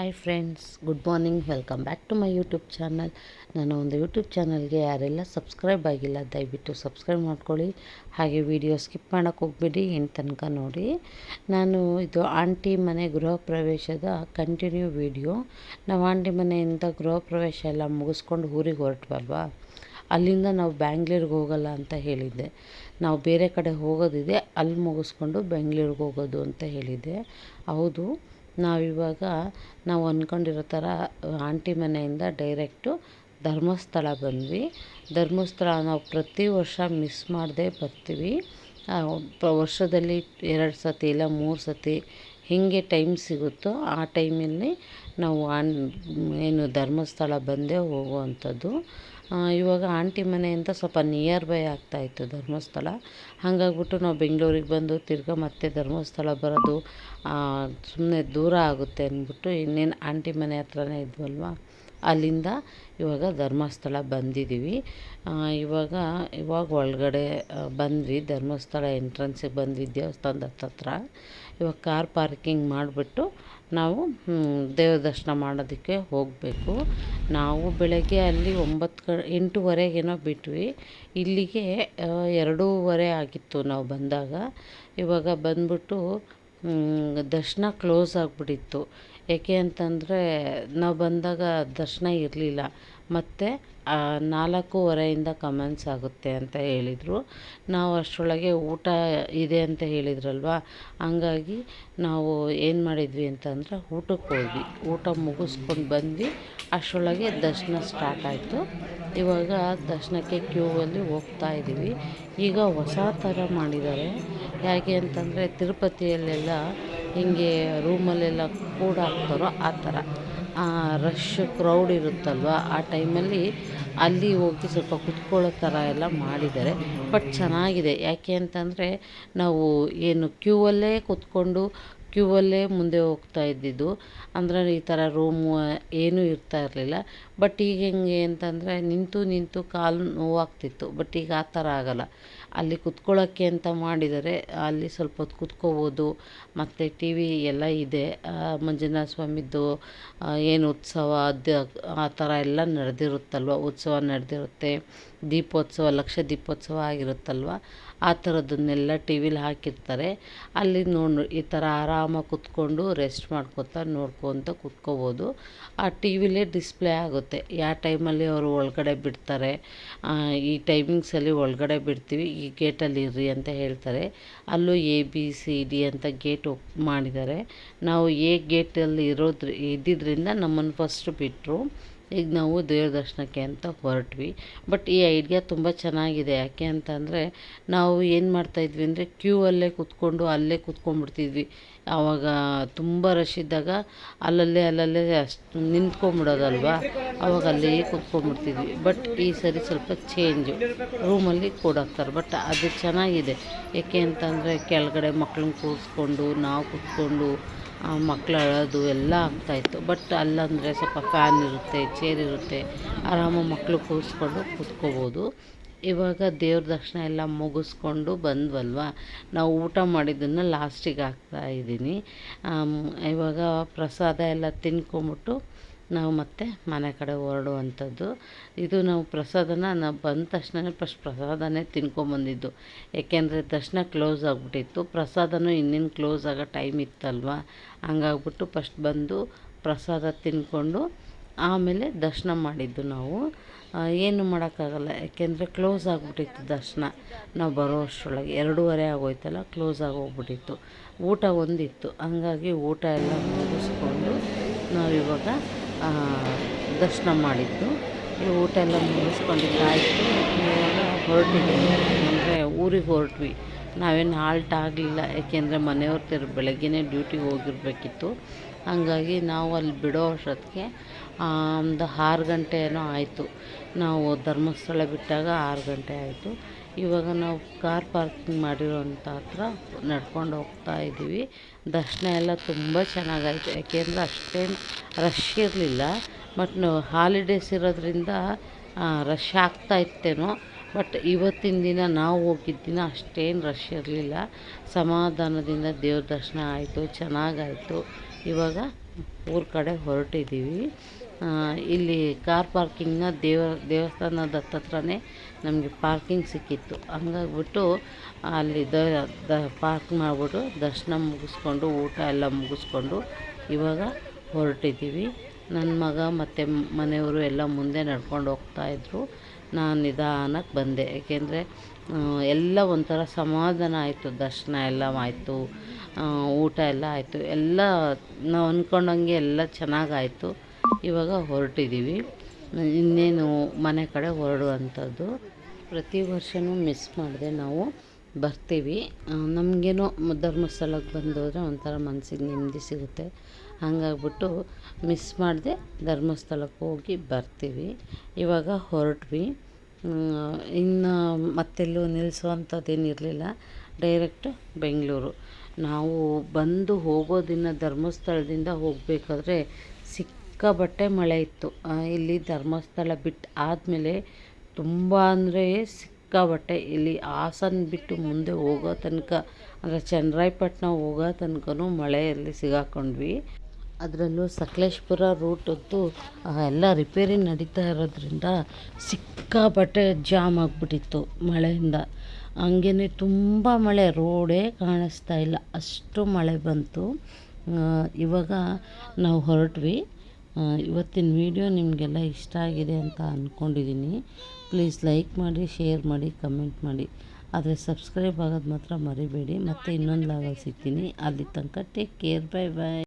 Hi friends good morning welcome back to my YouTube channel ನನ್ನ ಒಂದು YouTube ಚಾನಲ್ಗೆ ಯಾರೆಲ್ಲ ಸಬ್ಸ್ಕ್ರೈಬ್ ಆಗಿಲ್ಲ, ದಯವಿಟ್ಟು ಸಬ್ಸ್ಕ್ರೈಬ್ ಮಾಡ್ಕೊಳ್ಳಿ. ಹಾಗೆ ವಿಡಿಯೋ ಸ್ಕಿಪ್ ಮಾಡೋಕ್ಕೆ ಹೋಗ್ಬೇಡಿ ಎಂಟು ತನಕ ನೋಡಿ. ನಾನು ಇದು ಆಂಟಿ ಮನೆ ಗೃಹ ಪ್ರವೇಶದ ಕಂಟಿನ್ಯೂ ವಿಡಿಯೋ ನಾವು ಆಂಟಿ ಮನೆಯಿಂದ ಗೃಹ ಪ್ರವೇಶ ಎಲ್ಲ ಮುಗಿಸ್ಕೊಂಡು ಊರಿಗೆ ಹೊರಟ್ವಲ್ವಾ? ಅಲ್ಲಿಂದ ನಾವು ಬ್ಯಾಂಗ್ಳೂರಿಗೆ ಹೋಗಲ್ಲ ಅಂತ ಹೇಳಿದ್ದೆ. ನಾವು ಬೇರೆ ಕಡೆ ಹೋಗೋದಿದೆ, ಅಲ್ಲಿ ಮುಗಿಸ್ಕೊಂಡು ಬೆಂಗ್ಳೂರಿಗೆ ಹೋಗೋದು ಅಂತ ಹೇಳಿದ್ದೆ. ಹೌದು. ನಾವಿವಾಗ ನಾವು ಅಂದ್ಕೊಂಡಿರೋ ಥರ, ಆಂಟಿ ಮನೆಯಿಂದ ಡೈರೆಕ್ಟು ಧರ್ಮಸ್ಥಳ ಬಂದ್ವಿ. ಧರ್ಮಸ್ಥಳ ನಾವು ಪ್ರತಿ ವರ್ಷ ಮಿಸ್ ಮಾಡದೆ ಬರ್ತೀವಿ. ವರ್ಷದಲ್ಲಿ ಎರಡು ಸತಿ ಇಲ್ಲ, ಮೂರು ಸತಿ ಹೇಗೆ ಟೈಮ್ ಸಿಗುತ್ತೋ ಆ ಟೈಮಲ್ಲಿ ನಾವು ಆನ್, ಏನು ಧರ್ಮಸ್ಥಳ ಬಂದೇ ಹೋಗುವಂಥದ್ದು. ಇವಾಗ ಆಂಟಿ ಮನೆಯಿಂದ ಸ್ವಲ್ಪ ನಿಯರ್ ಬೈ ಆಗ್ತಾಯಿತ್ತು ಧರ್ಮಸ್ಥಳ. ಹಾಗಾಗ್ಬಿಟ್ಟು ನಾವು ಬೆಂಗಳೂರಿಗೆ ಬಂದು ತಿರ್ಗಿ ಮತ್ತೆ ಧರ್ಮಸ್ಥಳ ಬರೋದು ಸುಮ್ಮನೆ ದೂರ ಆಗುತ್ತೆ ಅಂದ್ಬಿಟ್ಟು ಇನ್ನೇನು ಆಂಟಿ ಮನೆ ಹತ್ರನೇ ಇದ್ವಲ್ವ? ಅಲ್ಲಿಂದ ಇವಾಗ ಧರ್ಮಸ್ಥಳ ಬಂದಿದ್ದೀವಿ. ಇವಾಗ ಇವಾಗ ಒಳಗಡೆ ಬಂದ್ವಿ. ಧರ್ಮಸ್ಥಳ ಎಂಟ್ರೆನ್ಸಿಗೆ ಬಂದ್ವಿ, ದೇವಸ್ಥಾನದ ಹತ್ತತ್ರ ಇವಾಗ ಕಾರ್ ಪಾರ್ಕಿಂಗ್ ಮಾಡಿಬಿಟ್ಟು ನಾವು ದೇವ್ರ ದರ್ಶನ ಮಾಡೋದಕ್ಕೆ ಹೋಗಬೇಕು. ನಾವು ಬೆಳಗ್ಗೆ ಅಲ್ಲಿ ಒಂಬತ್ತು ಕ ಎಂಟೂವರೆಗೇನೋ ಬಿಟ್ವಿ. ಇಲ್ಲಿಗೆ ಎರಡೂವರೆ ಆಗಿತ್ತು ನಾವು ಬಂದಾಗ. ಇವಾಗ ಬಂದ್ಬಿಟ್ಟು ದರ್ಶನ ಕ್ಲೋಸ್ ಆಗಿಬಿಟ್ಟಿತ್ತು. ಏಕೆ ಅಂತಂದರೆ ನಾವು ಬಂದಾಗ ದರ್ಶನ ಇರಲಿಲ್ಲ. ಮತ್ತು ನಾಲ್ಕೂವರೆಯಿಂದ ಕಮೆನ್ಸ್ ಆಗುತ್ತೆ ಅಂತ ಹೇಳಿದರು. ನಾವು ಅಷ್ಟರೊಳಗೆ ಊಟ ಇದೆ ಅಂತ ಹೇಳಿದ್ರಲ್ವಾ? ಹಂಗಾಗಿ ನಾವು ಏನು ಮಾಡಿದ್ವಿ ಅಂತಂದರೆ ಊಟಕ್ಕೆ ಹೋದ್ವಿ. ಊಟ ಮುಗಿಸ್ಕೊಂಡು ಬಂದ್ವಿ. ಅಷ್ಟರೊಳಗೆ ದರ್ಶನ ಸ್ಟಾರ್ಟ್ ಆಯಿತು. ಇವಾಗ ದರ್ಶನಕ್ಕೆ ಕ್ಯೂವಲ್ಲಿ ಹೋಗ್ತಾ ಇದ್ದೀವಿ ಈಗ ಹೊಸ ಥರ ಮಾಡಿದ್ದಾರೆ. ಹೇಗೆ ಅಂತಂದರೆ ತಿರುಪತಿಯಲ್ಲೆಲ್ಲ ಹಿಂಗೆ ರೂಮಲ್ಲೆಲ್ಲ ಕೂಡ ಹಾಕ್ತಾರೋ ಆ ಥರ. ರಶ್ ಕ್ರೌಡ್ ಇರುತ್ತಲ್ವ, ಆ ಟೈಮಲ್ಲಿ ಅಲ್ಲಿ ಹೋಗಿ ಸ್ವಲ್ಪ ಕುತ್ಕೊಳ್ಳೋ ಥರ ಎಲ್ಲ ಮಾಡಿದ್ದಾರೆ. ಬಟ್ ಚೆನ್ನಾಗಿದೆ. ಯಾಕೆ ಅಂತಂದರೆ ನಾವು ಏನು ಕ್ಯೂವಲ್ಲೇ ಕೂತ್ಕೊಂಡು ಕ್ಯೂವಲ್ಲೇ ಮುಂದೆ ಹೋಗ್ತಾ ಇದ್ದಿದ್ದು. ಅಂದರೆ ಈ ಥರ ರೂಮು ಏನೂ ಇರ್ತಾ ಇರಲಿಲ್ಲ. ಬಟ್ ಈಗ ಹೆಂಗೆ ಅಂತಂದರೆ ನಿಂತು ನಿಂತು ಕಾಲು ನೋವಾಗ್ತಿತ್ತು. ಬಟ್ ಈಗ ಆ ಥರ ಆಗೋಲ್ಲ. ಅಲ್ಲಿ ಕುತ್ಕೊಳ್ಳೋಕ್ಕೆ ಅಂತ ಮಾಡಿದರೆ ಅಲ್ಲಿ ಸ್ವಲ್ಪ ಹೊತ್ತು ಕೂತ್ಕೋಬೋದು. ಮತ್ತು ಟಿ ವಿ ಎಲ್ಲ ಇದೆ. ಮಂಜುನಾಥ ಸ್ವಾಮಿದು ಏನು ಉತ್ಸವ, ಅದು, ಆ ಥರ ಎಲ್ಲ ನಡೆದಿರುತ್ತಲ್ವ? ಉತ್ಸವ ನಡೆದಿರುತ್ತೆ. ದೀಪೋತ್ಸವ, ಲಕ್ಷ ದೀಪೋತ್ಸವ ಆಗಿರುತ್ತಲ್ವ? ಆ ಥರದ್ದನ್ನೆಲ್ಲ ಟಿ ವಿಲಿ ಹಾಕಿರ್ತಾರೆ. ಅಲ್ಲಿ ನೋಡಿ ಈ ಥರ ಆರಾಮಾಗಿ ಕೂತ್ಕೊಂಡು ರೆಸ್ಟ್ ಮಾಡ್ಕೊತಾ ನೋಡ್ಕೊತ ಕುತ್ಕೋಬೋದು. ಆ ಟಿ ವಿಲೇ ಡಿಸ್ಪ್ಲೇ ಆಗುತ್ತೆ. ಯಾವ ಟೈಮಲ್ಲಿ ಅವರು ಒಳಗಡೆ ಬಿಡ್ತಾರೆ ಈ ಟೈಮಿಂಗ್ಸಲ್ಲಿ ಒಳಗಡೆ ಬಿಡ್ತೀವಿ, ಈ ಗೇಟಲ್ಲಿ ಇರ್ರಿ ಅಂತ ಹೇಳ್ತಾರೆ. ಅಲ್ಲೂ ಎ, ಬಿ, ಸಿ, ಡಿ ಅಂತ ಗೇಟ್ ಮಾಡಿದ್ದಾರೆ. ನಾವು ಎ ಗೇಟಲ್ಲಿ ಇರೋದ್ರ ಇದ್ದಿದ್ದರಿಂದ ನಮ್ಮನ್ನು ಫಸ್ಟ್ ಬಿಟ್ಟರು ಈಗ ನಾವು ದೇವ್ರ ದರ್ಶನಕ್ಕೆ ಅಂತ ಹೊರಟ್ವಿ. ಬಟ್ ಈ ಐಡಿಯಾ ತುಂಬ ಚೆನ್ನಾಗಿದೆ. ಯಾಕೆ ಅಂತಂದರೆ, ನಾವು ಏನು ಮಾಡ್ತಾಯಿದ್ವಿ ಅಂದರೆ ಕ್ಯೂ ಅಲ್ಲೇ ಕೂತ್ಕೊಂಡು ಅಲ್ಲೇ ಕೂತ್ಕೊಂಡ್ಬಿಡ್ತಿದ್ವಿ. ಆವಾಗ ತುಂಬ ರಶ್ ಇದ್ದಾಗ ಅಲ್ಲಲ್ಲೇ ಅಲ್ಲಲ್ಲೇ ಅಷ್ಟು ನಿಂತ್ಕೊಂಡ್ಬಿಡೋದಲ್ವ? ಆವಾಗ ಅಲ್ಲೇ ಕೂತ್ಕೊಂಡ್ಬಿಡ್ತಿದ್ವಿ. ಬಟ್ ಈ ಸರಿ ಸ್ವಲ್ಪ ಚೇಂಜು ರೂಮಲ್ಲಿ ಕೂಡಾಕ್ತಾರೆ ಬಟ್ ಅದು ಚೆನ್ನಾಗಿದೆ. ಏಕೆ ಅಂತಂದರೆ, ಕೆಳಗಡೆ ಮಕ್ಳನ್ನ ಕೂರಿಸ್ಕೊಂಡು, ನಾವು ಕೂತ್ಕೊಂಡು ಮಕ್ಳು ಅಳೋದು ಎಲ್ಲ ಆಗ್ತಾಯಿತ್ತು ಬಟ್ ಅಲ್ಲಂದರೆ ಸ್ವಲ್ಪ ಫ್ಯಾನ್ ಇರುತ್ತೆ ಚೇರ್ ಇರುತ್ತೆ ಆರಾಮಾಗಿ ಮಕ್ಕಳು ಕೂರಿಸ್ಕೊಂಡು ಕೂತ್ಕೋಬೋದು. ಇವಾಗ ದೇವ್ರ ದರ್ಶನ ಎಲ್ಲ ಮುಗಿಸ್ಕೊಂಡು ಬಂದ್ವಲ್ವ? ನಾವು ಊಟ ಮಾಡಿದ್ದನ್ನು ಲಾಸ್ಟಿಗೆ ಹಾಕ್ತಾಯಿದ್ದೀನಿ ಇವಾಗ ಪ್ರಸಾದ ಎಲ್ಲ ತಿನ್ಕೊಂಬಿಟ್ಟು ನಾವು ಮತ್ತೆ ಮನೆ ಕಡೆ ಹೊರಡುವಂಥದ್ದು. ಇದು ನಾವು ಪ್ರಸಾದನ ನಾವು ಬಂದ ತಕ್ಷಣನೇ ಫಸ್ಟ್ ಪ್ರಸಾದನೇ ತಿನ್ಕೊಂಬಂದಿದ್ದು. ಏಕೆಂದರೆ ದರ್ಶನ ಕ್ಲೋಸ್ ಆಗಿಬಿಟ್ಟಿತ್ತು. ಪ್ರಸಾದನೂ ಇನ್ನೇನು ಕ್ಲೋಸ್ ಆಗೋ ಟೈಮ್ ಇತ್ತಲ್ವ? ಹಂಗಾಗ್ಬಿಟ್ಟು ಫಸ್ಟ್ ಬಂದು ಪ್ರಸಾದ ತಿನ್ಕೊಂಡು ಆಮೇಲೆ ದರ್ಶನ ಮಾಡಿದ್ದು ನಾವು. ಏನು ಮಾಡೋಕ್ಕಾಗಲ್ಲ. ಯಾಕೆಂದರೆ ಕ್ಲೋಸ್ ಆಗಿಬಿಟ್ಟಿತ್ತು ದರ್ಶನ. ನಾವು ಬರೋ ಅಷ್ಟರೊಳಗೆ ಎರಡೂವರೆ ಆಗೋಯ್ತಲ್ಲ, ಕ್ಲೋಸ್ ಆಗೋಗ್ಬಿಟ್ಟಿತ್ತು. ಊಟ ಒಂದಿತ್ತು. ಹಂಗಾಗಿ ಊಟ ಎಲ್ಲ ಮುಗಿಸ್ಕೊಂಡು ನಾವಿವಾಗ ದರ್ಶನ ಮಾಡಿದ್ದು. ಈ ಊಟ ಎಲ್ಲ ಮುಗಿಸ್ಕೊಂಡಿದ್ದಾಯಿತು. ಇವಾಗ ಹೊರಟಿದ್ದೀವಿ ಅಂದರೆ ಊರಿಗೆ ಹೊರಟ್ವಿ. ನಾವೇನು ಹಾಲ್ಟ್ ಆಗಲಿಲ್ಲ. ಯಾಕೆಂದರೆ ಮನೆಯವ್ರ ಬೆಳಗ್ಗೆನೇ ಡ್ಯೂಟಿಗೆ ಹೋಗಿರಬೇಕಿತ್ತು. ಹಾಗಾಗಿ ನಾವು ಅಲ್ಲಿ ಬಿಡೋ ಅಷ್ಟೊತ್ತಿಗೆ ಒಂದು ಆರು ಗಂಟೆ ಏನೋ ಆಯಿತು. ನಾವು ಧರ್ಮಸ್ಥಳ ಬಿಟ್ಟಾಗ ಆರು ಗಂಟೆ ಆಯಿತು. ಇವಾಗ ನಾವು ಕಾರ್ ಪಾರ್ಕಿಂಗ್ ಮಾಡಿರೋಂಥ ಹತ್ರ ನಡ್ಕೊಂಡು ಹೋಗ್ತಾ ಇದ್ದೀವಿ. ದರ್ಶನ ಎಲ್ಲ ತುಂಬ ಚೆನ್ನಾಗಾಯಿತು. ಯಾಕೆಂದರೆ ಅಷ್ಟೇನು ರಶ್ ಇರಲಿಲ್ಲ. ಬಟ್ ಹಾಲಿಡೇಸ್ ಇರೋದ್ರಿಂದ ರಶ್ ಆಗ್ತಾ ಇತ್ತೇನೋ. ಬಟ್ ಇವತ್ತಿನ ದಿನ ನಾವು ಹೋಗಿದ್ದ ದಿನ ಅಷ್ಟೇನು ರಶ್ ಇರಲಿಲ್ಲ. ಸಮಾಧಾನದಿಂದ ದೇವ್ರ ದರ್ಶನ ಆಯಿತು, ಚೆನ್ನಾಗಾಯಿತು. ಇವಾಗ ಊರ ಕಡೆ ಹೊರಟಿದ್ದೀವಿ. ಇಲ್ಲಿ ಕಾರ್ ಪಾರ್ಕಿಂಗ್ನ ದೇವ, ದೇವಸ್ಥಾನದ ಹತ್ರನೇ ನಮಗೆ ಪಾರ್ಕಿಂಗ್ ಸಿಕ್ಕಿತ್ತು. ಹಂಗಾಗ್ಬಿಟ್ಟು ಅಲ್ಲಿ ದ ಪಾರ್ಕ್ ಮಾಡಿಬಿಟ್ಟು ದರ್ಶನ ಮುಗಿಸ್ಕೊಂಡು, ಊಟ ಎಲ್ಲ ಮುಗಿಸ್ಕೊಂಡು ಇವಾಗ ಹೊರಟಿದ್ದೀವಿ. ನನ್ನ ಮಗ ಮತ್ತು ಮನೆಯವರು ಎಲ್ಲ ಮುಂದೆ ನಡ್ಕೊಂಡು ಹೋಗ್ತಾಯಿದ್ರು ನಾನು ನಿಧಾನಕ್ಕೆ ಬಂದೆ. ಏಕೆಂದರೆ ಎಲ್ಲ ಒಂಥರ ಸಮಾಧಾನ ಆಯಿತು. ದರ್ಶನ ಎಲ್ಲ ಆಯಿತು. ಊಟ ಎಲ್ಲ ಆಯಿತು. ಎಲ್ಲ ನಾವು ಅಂದ್ಕೊಂಡಂಗೆ ಎಲ್ಲ ಚೆನ್ನಾಗಾಯಿತು ಇವಾಗ ಹೊರಟಿದ್ದೀವಿ. ಇನ್ನೇನು ಮನೆ ಕಡೆ ಹೊರಡುವಂಥದ್ದು. ಪ್ರತಿ ವರ್ಷವೂ ಮಿಸ್ ಮಾಡಿದೆ ನಾವು ಬರ್ತೀವಿ. ನಮಗೇನೋ ಧರ್ಮಸ್ಥಳಕ್ಕೆ ಬಂದೋದ್ರೆ ಒಂಥರ ಮನ್ಸಿಗೆ ನೆಮ್ಮದಿ ಸಿಗುತ್ತೆ. ಹಾಗಾಗ್ಬಿಟ್ಟು ಮಿಸ್ ಮಾಡದೆ ಧರ್ಮಸ್ಥಳಕ್ಕೆ ಹೋಗಿ ಬರ್ತೀವಿ. ಇವಾಗ ಹೊರಟ್ವಿ. ಇನ್ನು ಮತ್ತೆಲ್ಲೂ ನಿಲ್ಲಿಸುವಂಥದ್ದೇನಿರಲಿಲ್ಲ ಡೈರೆಕ್ಟ್ ಬೆಂಗಳೂರು. ನಾವು ಬಂದು ಹೋಗೋ ಧರ್ಮಸ್ಥಳದಿಂದ ಹೋಗಬೇಕಾದ್ರೆ ಸಿಕ್ಕಾಪಟ್ಟೆ ಮಳೆ ಇತ್ತು. ಇಲ್ಲಿ ಧರ್ಮಸ್ಥಳ ಬಿಟ್ಟು ಆದಮೇಲೆ ತುಂಬ ಅಂದರೆ ಸಿಕ್ಕಾಪಟ್ಟೆ ಇಲ್ಲಿ ಹಾಸನ ಬಿಟ್ಟು ಮುಂದೆ ಹೋಗೋ ತನಕ, ಅಂದರೆ ಚನ್ನರಾಯಪಟ್ಟಣ ಹೋಗೋ ತನಕನೂ ಮಳೆಯಲ್ಲಿ ಸಿಗಾಕೊಂಡ್ವಿ. ಅದರಲ್ಲೂ ಸಕಲೇಶ್ಪುರ ರೂಟದ್ದು ಎಲ್ಲ ರಿಪೇರಿ ನಡೀತಾ ಇರೋದ್ರಿಂದ ಸಿಕ್ಕಾಪಟ್ಟೆ ಜಾಮ್ ಆಗಿಬಿಟ್ಟಿತ್ತು ಮಳೆಯಿಂದ. ಹಂಗೇ ತುಂಬ ಮಳೆ ರೋಡೇ ಕಾಣಿಸ್ತಾ ಇಲ್ಲ. ಅಷ್ಟು ಮಳೆ ಬಂತು. ಇವಾಗ ನಾವು ಹೊರಟ್ವಿ. ಇವತ್ತಿನ ವಿಡಿಯೋ ನಿಮಗೆಲ್ಲ ಇಷ್ಟ ಆಗಿದೆ ಅಂತ ಅಂದ್ಕೊಂಡಿದ್ದೀನಿ ಪ್ಲೀಸ್ ಲೈಕ್ ಮಾಡಿ, ಶೇರ್ ಮಾಡಿ, ಕಮೆಂಟ್ ಮಾಡಿ. ಆದರೆ ಸಬ್ಸ್ಕ್ರೈಬ್ ಆಗೋದು ಮಾತ್ರ ಮರಿಬೇಡಿ. ಮತ್ತು ಇನ್ನೊಂದು ಲಾಗಲ್ಲಿ ಸಿಗ್ತೀನಿ. ಅಲ್ಲಿ ತನಕ ಟೇಕ್ ಕೇರ್. Bye bye